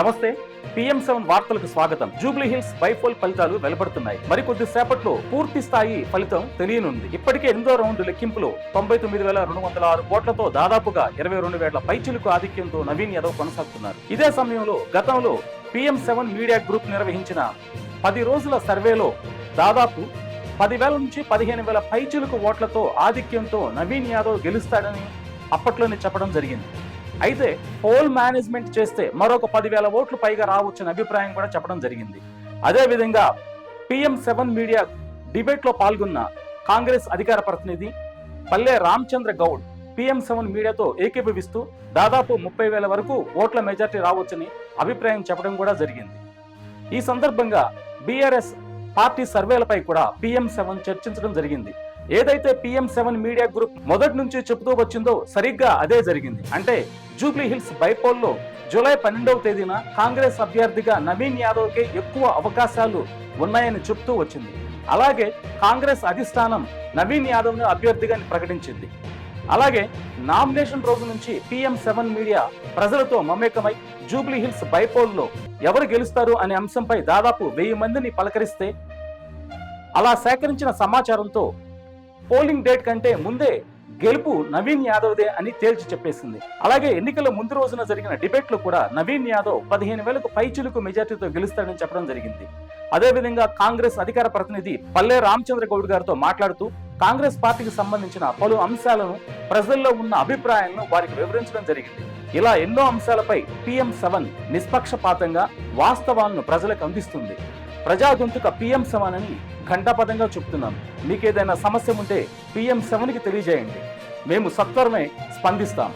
నమస్తే PM seven వార్తలకు స్వాగతం. జూబ్లీ హిల్స్ బైపోల్ ఫలితాలు వెలువడుతున్నాయి. మరికొద్ది సేపట్లో పూర్తి స్థాయి ఫలితం తెలియనుంది. ఇప్పటికే ఎనిమిదో రౌండ్ లెక్కింపులో తొంభై తొమ్మిది వేల రెండు వందల ఆరు కోట్లతో దాదాపుగా ఇరవై రెండు వేల పైచులకు ఆధిక్యంతో నవీన్ యాదవ్ కొనసాగుతున్నారు. ఇదే సమయంలో గతంలో పిఎం సెవెన్ మీడియా గ్రూప్ నిర్వహించిన పది రోజుల సర్వేలో దాదాపు పదివేల నుంచి పదిహేను వేల పైచులకు ఓట్లతో ఆధిక్యంతో నవీన్ యాదవ్ గెలుస్తాడని అప్పట్లోనే చెప్పడం జరిగింది. అయితే పోల్ మేనేజ్మెంట్ చేస్తే మరొక పదివేల ఓట్లు పైగా రావచ్చని అభిప్రాయం కూడా చెప్పడం జరిగింది. అదే విధంగా పిఎం సెవెన్ మీడియా డిబేట్లో పాల్గొన్న కాంగ్రెస్ అధికార ప్రతినిధి పల్లె రామచంద్ర గౌడ్ పిఎం సెవెన్ మీడియాతో ఏకీభవిస్తూ దాదాపు ముప్పై వేల వరకు ఓట్ల మెజార్టీ రావచ్చని అభిప్రాయం చెప్పడం కూడా జరిగింది. ఈ సందర్భంగా బీఆర్ఎస్ పార్టీ సర్వేలపై కూడా పిఎం సెవెన్ చర్చించడం జరిగింది. ఏదైతే పిఎం సెవెన్ మీడియా గ్రూప్ మొదటి నుంచి చెబుతూ వచ్చిందో సరిగ్గా అదే జరిగింది. అంటే జూబ్లీ హిల్స్ బైపోల్లో జూలై పన్నెండవ తేదీన కాంగ్రెస్ అభ్యర్థిగా నవీన్ యాదవ్కే ఎక్కువ అవకాశాలు ఉన్నాయని చెప్తూ వచ్చింది. అలాగే కాంగ్రెస్ అధిష్టానం నవీన్ యాదవ్ను అభ్యర్థిగా ప్రకటించింది. అలాగే నామినేషన్ రోజు నుంచి పిఎం సెవెన్ మీడియా ప్రజలతో మమేకమై జూబ్లీ హిల్స్ బైపోల్లో ఎవరు గెలుస్తారు అనే అంశంపై దాదాపు వెయ్యి మందిని పలకరిస్తే అలా సేకరించిన సమాచారంతో పోలింగ్ డేట్ కంటే ముందే గెలుపు నవీన్ యాదవ్దే అని తేల్చి చెప్పేసింది. అలాగే ఎన్నికల ముందు రోజున జరిగిన డిబేట్లో కూడా నవీన్ యాదవ్ పదిహేను వేలకు పైచులకు మెజార్టీతో గెలుస్తాడని చెప్పడం జరిగింది. అదేవిధంగా కాంగ్రెస్ అధికార ప్రతినిధి పల్లె రామచంద్ర గౌడ్ గారితో మాట్లాడుతూ కాంగ్రెస్ పార్టీకి సంబంధించిన పలు అంశాలను ప్రజల్లో ఉన్న అభిప్రాయాలను వారికి వివరించడం జరిగింది. ఇలా ఎన్నో అంశాలపై పిఎం సెవెన్ నిష్పక్షపాతంగా వాస్తవాలను ప్రజలకు అందిస్తుంది. ప్రజా గొంతుక పిఎం సెవెన్ అని ఘంటాపదంగా చెప్తున్నాను. మీకు ఏదైనా సమస్య ఉంటే పిఎం సెవెన్కి తెలియజేయండి. మేము సత్వరమే స్పందిస్తాం.